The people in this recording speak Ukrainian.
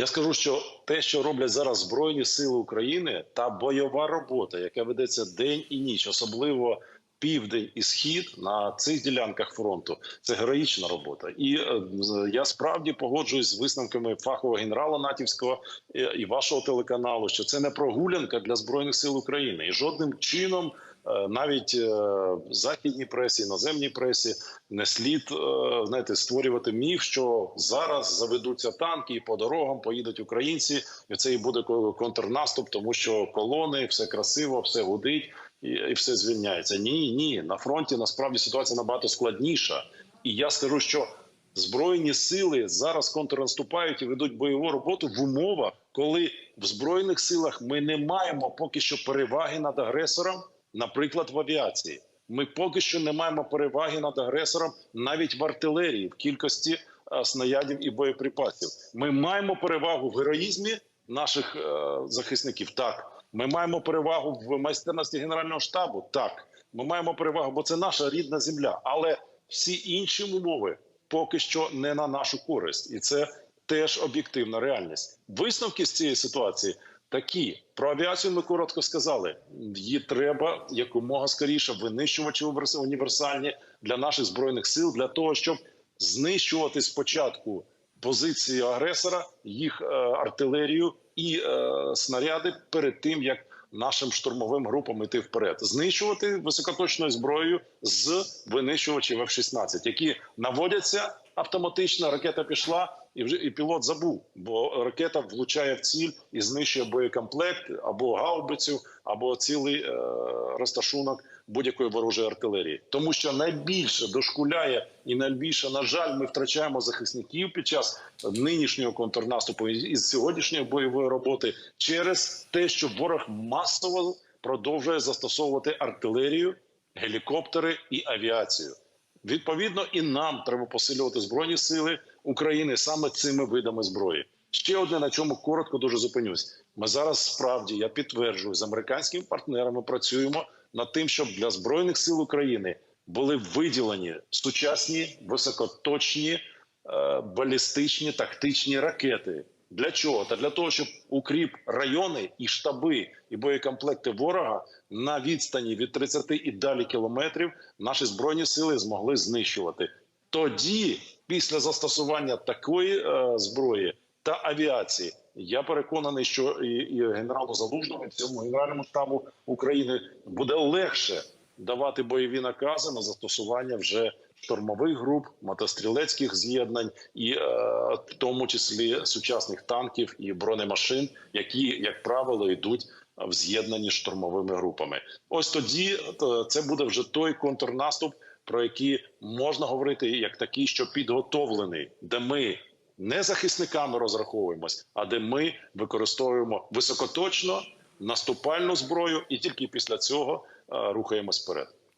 Я скажу, що те, що роблять зараз Збройні Сили України, та бойова робота, яка ведеться день і ніч, особливо південь і схід на цих ділянках фронту, це героїчна робота. І е, я справді погоджуюсь з висновками фахового генерала натівського е, і вашого телеканалу, що це не прогулянка для збройних сил України, і жодним чином. Е, Навіть е, в західній пресі, іноземній пресі не слід е, знаєте, створювати міф, що зараз заведуться танки і по дорогам поїдуть українці, і це і буде контрнаступ, тому що колони, все красиво, все гудить і, все звільняється. Ні, ні, на фронті насправді ситуація набагато складніша. І я скажу, що збройні сили зараз контрнаступають і ведуть бойову роботу в умовах, коли в збройних силах ми не маємо поки що переваги над агресором, наприклад, в авіації. Ми поки що не маємо переваги над агресором навіть в артилерії в кількості е, снарядів і боєприпасів. Ми маємо перевагу в героїзмі наших е, захисників. Так, ми маємо перевагу в майстерності генерального штабу. Так, ми маємо перевагу, бо це наша рідна земля. Але всі інші умови поки що не на нашу користь, і це теж об'єктивна реальність. Висновки з цієї ситуації такі про авіацію. Ми коротко сказали. Її треба якомога скоріше винищувачі універсальні для наших збройних сил для того, щоб знищувати спочатку позиції агресора, їх е, артилерію і е, снаряди перед тим як нашим штурмовим групам йти вперед, знищувати високоточною зброєю з винищувачів F-16, які наводяться автоматично. Ракета пішла, і вже і пілот забув, бо ракета влучає в ціль і знищує боєкомплект або гаубицю, або цілий е, розташунок будь-якої ворожої артилерії, тому що найбільше дошкуляє і найбільше, на жаль, ми втрачаємо захисників під час нинішнього контрнаступу і сьогоднішньої бойової роботи через те, що ворог масово продовжує застосовувати артилерію, гелікоптери і авіацію. Відповідно, і нам треба посилювати збройні сили України саме цими видами зброї. Ще одне на чому коротко дуже зупинюсь. Ми зараз справді я підтверджую з американськими партнерами працюємо над тим, щоб для збройних сил України були виділені сучасні високоточні е, балістичні тактичні ракети. Для чого? Та для того, щоб укріп райони і штаби і боєкомплекти ворога на відстані від 30 і далі кілометрів наші збройні сили змогли знищувати. Тоді, після застосування такої е, зброї та авіації, я переконаний, що і, і генералу Залужному, і цьому генеральному штабу України буде легше давати бойові накази на застосування вже штурмових груп, мотострілецьких з'єднань, і е, в тому числі сучасних танків і бронемашин, які, як правило, йдуть в з'єднанні штурмовими групами. Ось тоді е, це буде вже той контрнаступ, про які можна говорити як такі, що підготовлений, де ми не захисниками розраховуємось, а де ми використовуємо високоточно наступальну зброю, і тільки після цього е, рухаємось вперед.